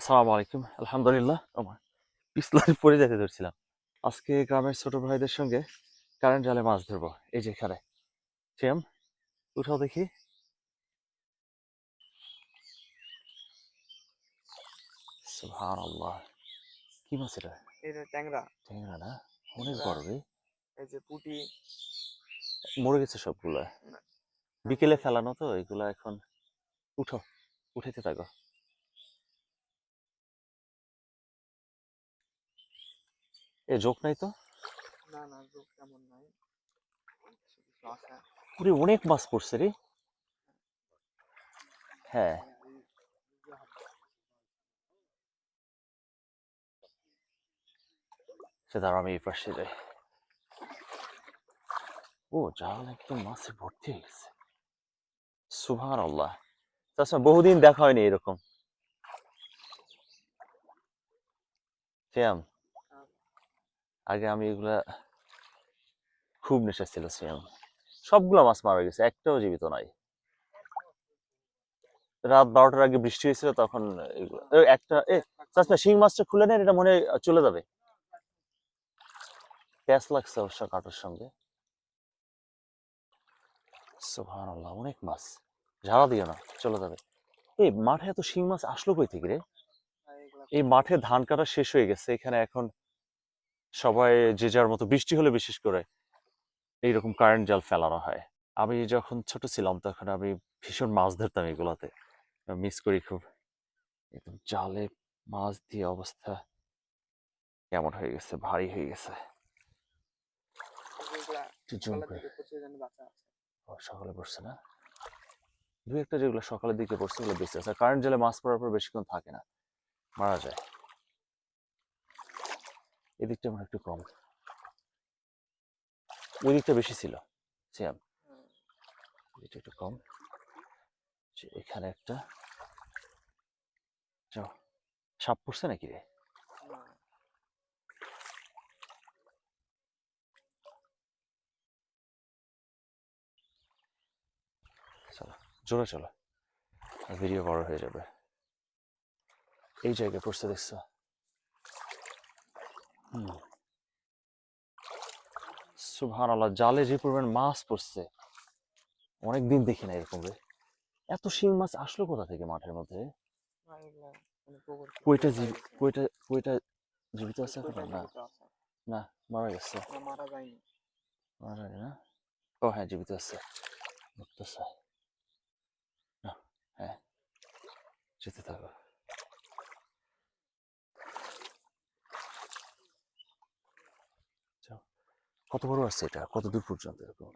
আসসালামু আলাইকুম। আলহামদুলিল্লাহ। আমার পিছলায় পড়ে যেতে ধরছিলাম। আজকে গ্রামের ছোট ভাইদের সঙ্গে কারেন্ট জালে মাছ ধরবো। এই যে এখানে। শ্যাম উঠাও দেখি। সুবহানাল্লাহ। কি মাছ এটা? এটা ট্যাংরা। ট্যাংরা না? অনেক বড় রে। এই যে পুটি। মরে গেছে সবগুলো। বিকেলে ফেলানো তো এগুলো এখন উঠো উঠাইতে থাকো। এ যোগ নাই তো? না না রোগ তেমন নাই। পুরি অনেক মাছ পড়ছে রে। হ্যাঁ। সে দাঁড়া আমি এই পাশে যাই। ও জাল একদম মাছে ভর্তি হয়ে গেছে। সুভান আল্লাহ তাছাড়া বহুদিন দেখা হয়নি এরকম। শ্যাম। আগে আমি এগুলা খুব নেশা ছিল শ্যাম সবগুলো মাছ মারা গেছে, একটাও জীবিত নাই। রাত বারোটার আগে বৃষ্টি হয়েছিল, তখন একটা এ শিং মাছটা খুলে নেন, এটা মনে চলে যাবে। লাগছে অবশ্য কাটার সঙ্গে। অনেক মাছ। ঝাড়া দিও না, চলে যাবে। এই মাঠে এত শিং মাছ আসলো কই থেকে রে? এই মাঠে ধান কাটা শেষ হয়ে গেছে, এখানে এখন সবাই যে যার মতো বৃষ্টি হলে বিশেষ করে এইরকম কারেন্ট জাল ফেলানো হয়। আমি যখন ছোট ছিলাম তখন আমি ভীষণ মাছ ধরতাম এগুলোতে। মিস করি খুব। একদম জালে মাছ দিয়ে অবস্থা কেমন হয়ে গেছে ভারী হয়ে গেছে। সকালে পড়ছে না? দু একটা যেগুলো সকালের দিকে পড়ছে ওগুলো বেঁচে আছে। কারেন্ট জালে মাছ পড়ার পর বেশিক্ষণ থাকে না। মারা যায়। এদিকটা আমার একটু কম। ওই দিকটা বেশি ছিল। সিয়াম এটা একটু কম। এখানে একটা সাপ পড়ছে নাকি রে? চলো চলো। ভিডিও বড় হয়ে যাবে। এই জায়গায় পড়ছে দেখছ? সুবহান আল্লাহ জালে যে পরিমাণ মাছ পড়ছে অনেকদিন দেখি না এরকম রে। এত শিং মাছ আসলো কোথা থেকে মাঠের মধ্যে? মানে কইটা জীব কইটা কইটা জীবিত আছে না। না মারা গেছে। মারা যায়নি। মারা না? ও হ্যাঁ জীবিত আছে। মুক্তছে না হ্যাঁ। যেতে থাকো। কত বড় আছে এটা? কত দূর পর্যন্ত এরকম?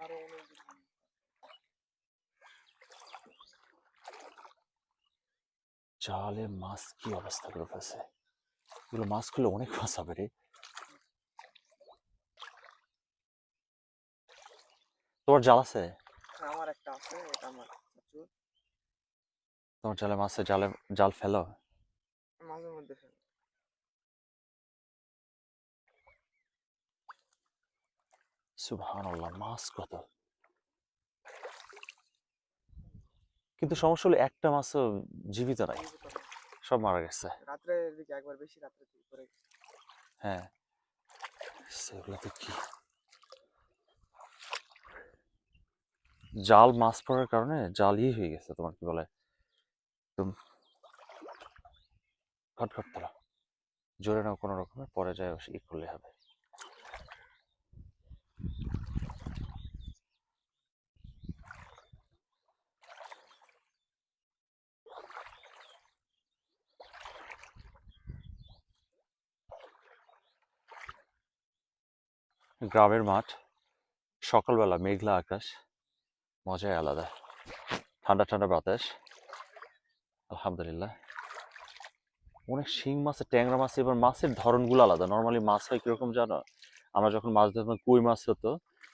জালে মাছ কি অবস্থা করে ফেলছে? এগুলো মাছ খুলে অনেক মাছ হবে রে। তোমার জাল আছে? আমার একটা আছে এটা আমার তোমার জালে মাছে জালে জাল ফেলো? মাঝে মধ্যে ফেলে। সুবহানাল্লাহ মাছ কত? কিন্তু সমস্যা হলো একটা মাছও জীবিত নাই। সব মারা গেছে। রাত্রে দিকে একবার বেশি রাত্রে করে হ্যাঁ। কি? জাল মাছ পড়ার কারণে জাল ইয়ে হয়ে গেছে তোমার কি বলে? একদম তোলা। জোরে নাও কোনো রকমের পরে যায় ই করলে হবে। গ্রামের মাঠ সকালবেলা মেঘলা আকাশ মজাই আলাদা। ঠান্ডা ঠান্ডা বাতাস আলহামদুলিল্লাহ। অনেক শিং মাছের ট্যাংরা মাছ এবার মাছের ধরনগুলো আলাদা। নর্মালি মাছ হয় কীরকম জানো? আমরা যখন মাছ ধরতাম কই মাছ হতো?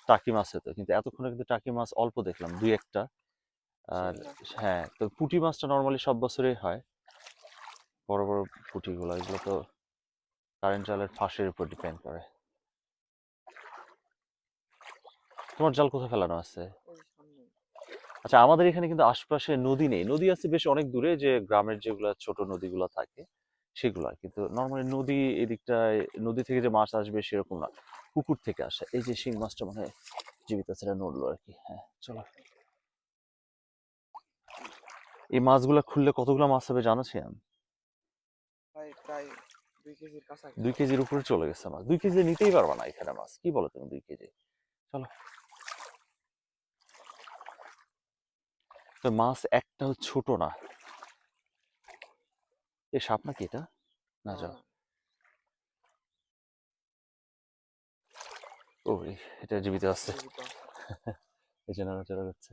টাকি মাছ হতো। কিন্তু এতক্ষণে কিন্তু টাকি মাছ অল্প দেখলাম দুই একটা। আর হ্যাঁ তো পুঁটি মাছটা নর্মালি সব বছরই হয়। বড় বড় পুঁটিগুলো এগুলো তো কারেন্ট জালের ফাঁসের উপর ডিপেন্ড করে। তোমার জাল কোথায় ফেলানো আছে? আচ্ছা আমাদের এখানে কিন্তু আশপাশে নদী নেই। নদী আছে বেশ অনেক দূরে যে গ্রামের যেগুলো ছোট নদীগুলো থাকে সেগুলো কিন্তু নর্মালি নদী এদিকটায় নদী থেকে যে মাছ আসবে সেরকম না। পুকুর থেকে আসে। এই যে শিং মাছটা মানে জীবিত আছে এটা নড়লো আর কি। হ্যাঁ চলো। এই মাছগুলো খুললে কতগুলো মাছ হবে জানো কেজির দুই কেজির উপরে চলে গেছে মাছ। দুই কেজি নিতেই পারবা না এখানে মাছ। কি বলো তুমি দুই কেজি? চলো। তো মাছ একটাও ছোট না। এ সাপ নাকি এটা? না যাও ও এটা জীবিত আছে। এই যে নাড়াচাড়া করছে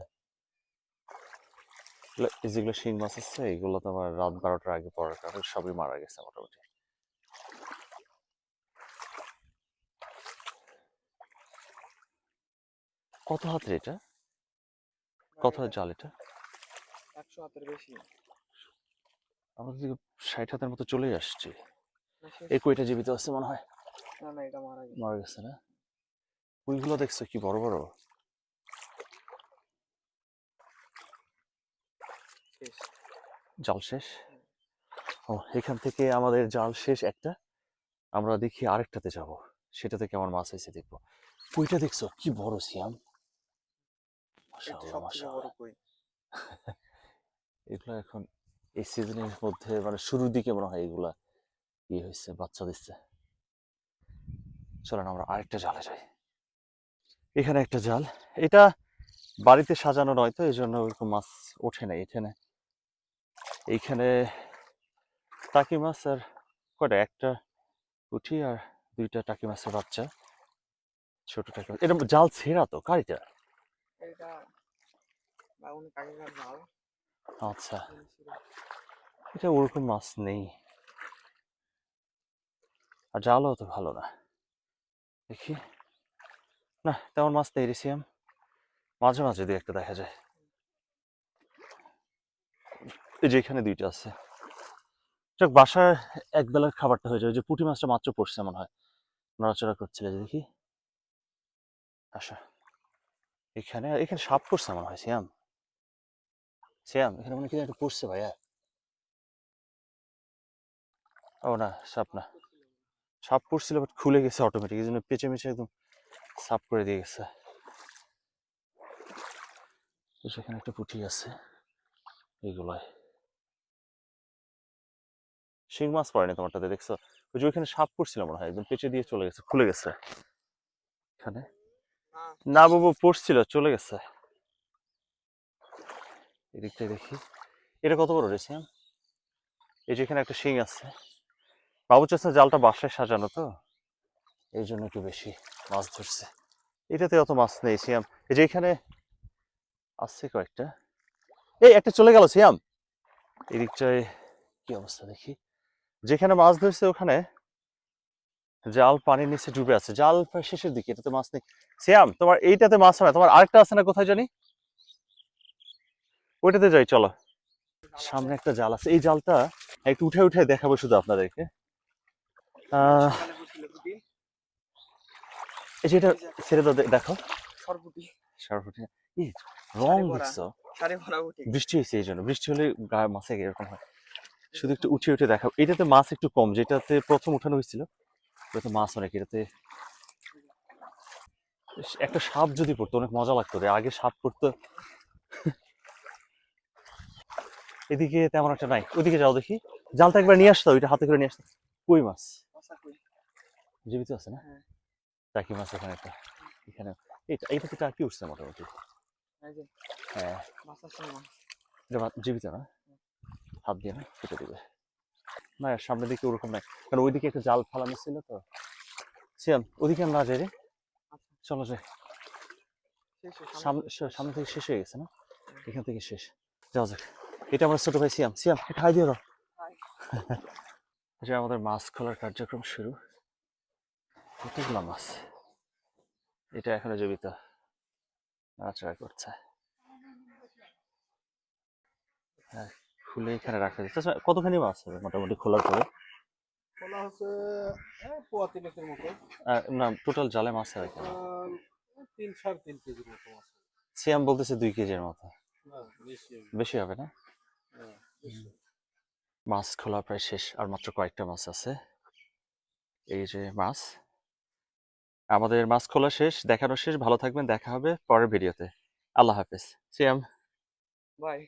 যেগুলো শিং মাছ আছে এগুলো তো আমার রাত বারোটার আগে পড়ার কারণে সবই মারা গেছে মোটামুটি। কত হাতের এটা? কত হাত জাল এটা? একশো হাতের বেশি। আমাদের দিকে ষাট হাতের মতো চলেই আসছে। এই কইটা জীবিত আছে মনে হয়? না না এটা মারা গেছে। মারা গেছে না? কুইগুলো দেখছ কি বড় বড়? জাল শেষ? ও এখান থেকে আমাদের জাল শেষ একটা। আমরা দেখি আরেকটাতে যাব। সেটাতে কেমন মাছ হয়েছে দেখব। কুইটা দেখছ? কি বড় সিয়াম? মাশাআল্লাহ, মাশাআল্লাহ। এগুলো এখন এই সিজনের মধ্যে মানে শুরুর দিকে মনে হয় এগুলা ইয়ে হয়েছে বাচ্চা দিচ্ছে। চলেন আমরা আরেকটা জালে যাই। এখানে একটা জাল। এটা বাড়িতে সাজানো নয় তো এই জন্য ওরকম মাছ ওঠে না এখানে। এইখানে টাকি মাছ আর কয়টা? একটা উঠি আর দুইটা টাকি মাছের বাচ্চা। ছোট টাকি মাছ। এটা জাল ছেঁড়া তো? কারিটা আচ্ছা। এটা ওরকম মাছ নেই। আর জালও তো ভালো না। দেখি। না তেমন মাছ নেই রেসিয়াম মাঝে মাঝে দুই একটা দেখা যায়। এই যে এখানে দুইটা আছে। যাক বাসার এক বেলার খাবারটা হয়ে যায় ওই যে পুঁটি মাছটা মাত্র পড়ছে মনে হয়। নড়াচড়া করছিল যে দেখি। আচ্ছা এখানে এখানে সাপ পড়ছে মনে হয় সিয়াম। সিয়াম এখানে মনে হয় কি একটা পড়ছে ভাইয়া। ও না সাপ না। সাপ পড়ছিল বাট খুলে গেছে অটোমেটিক এই জন্য পেঁচে মেচে একদম সাফ করে দিয়ে গেছে। তো সেখানে একটা পুঁটি আছে এগুলোয় শিং মাছ পড়েনি তোমারটাতে দেখছ? ওই যে ওইখানে সাপ পড়ছিল মনে হয় একদম পেঁচে দিয়ে চলে গেছে খুলে গেছে। এখানে? না না বাবু পড়ছিল চলে গেছে। এদিকটাই দেখি। এটা কত বড় রেছে এই যে এখানে একটা শিং আছে। বাবু চাষা জালটা বাসায় সাজানো তো। এই জন্য একটু বেশি মাছ ধরছে। এটাতে অত মাছ নেই সিয়াম এই যে এখানে আসছে কয়েকটা। এই একটা চলে গেল সিয়াম এদিকটায় কি অবস্থা দেখি। যেখানে মাছ ধরছে ওখানে জাল পানির নিচে ডুবে আছে। জাল শেষের দিকে, এটাতে মাছ নেই। সিয়াম তোমার এইটাতে মাছ হয় তোমার আরেকটা আছে না কোথায় জানি? ওইটাতে যাই চলো। সামনে একটা জাল আছে। এই জালটা একটু উঠে উঠে দেখাবো শুধু আপনাদেরকে। এই যে এটা ছেড়ে দাও দেখো। সরপুটি সারফুটি ই রং। দেখছ বৃষ্টি হয়েছে এই জন্য। বৃষ্টি হলে গায়ে মাছে এরকম হয়। শুধু একটু উঠে উঠে দেখাও এটাতে মাছ একটু কম যেটাতে প্রথম উঠানো হয়েছিল ওটাতে মাছ অনেক। এটাতে একটা সাপ যদি পড়তো অনেক মজা লাগতো রে। আগে সাপ পড়তো। এদিকে তেমন একটা নাই। ওইদিকে যাও দেখি। জালটা একবার নিয়ে আসতো ওইটা হাতে করে নিয়ে আসতো কই মাছ? জীবিত আছে না? হ্যাঁ। টাকি মাছ এখানে একটা। এখানে এইটা এইটাতে টাকি উঠছে মোটামুটি? হ্যাঁ। জীবিত না? হাত দিয়ে না? কেটে দিবে। না সামনের দিকে ওরকম নাই। কারণ ওইদিকে একটা জাল ফালানো ছিল তো। সিয়াম ওদিকে আমরা না যাই রে। চলো যাই। সামনে সামনে থেকে শেষ। হয়ে গেছে না? এখান থেকে শেষ। যাওয়া যাক। এটা আমার ছোট ভাই সিয়াম। সিয়াম এটা হাই দাও আমাদের মাছ খোলার কার্যক্রম শুরু। কতগুলো মাছ? এটা এখনও জীবিত করছে। হ্যাঁ খুলে এখানে রাখা যাচ্ছে কতখানি মাছ হবে মোটামুটি খোলার পরে? খোলা হচ্ছে পোয়া তিনেকের মতো না টোটাল জালে মাছ কেন? তিন সাড়ে তিন কেজির মতো মাছ সিয়াম বলতেছে দুই কেজির মতো। বেশি হবে। না। মাছ খোলা প্রায় শেষ, আর মাত্র কয়েকটা মাছ আছে। এই যে মাছ। আমাদের মাছ খোলা শেষ, দেখানো শেষ। ভালো থাকবেন, দেখা হবে পরের ভিডিওতে। আল্লাহ হাফেজ। সিয়াম বাই